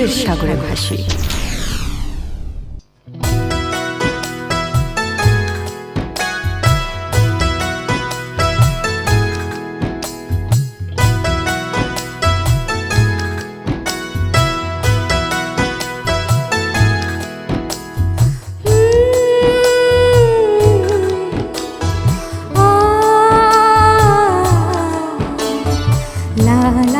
সুরের সাগরে ভাসি La la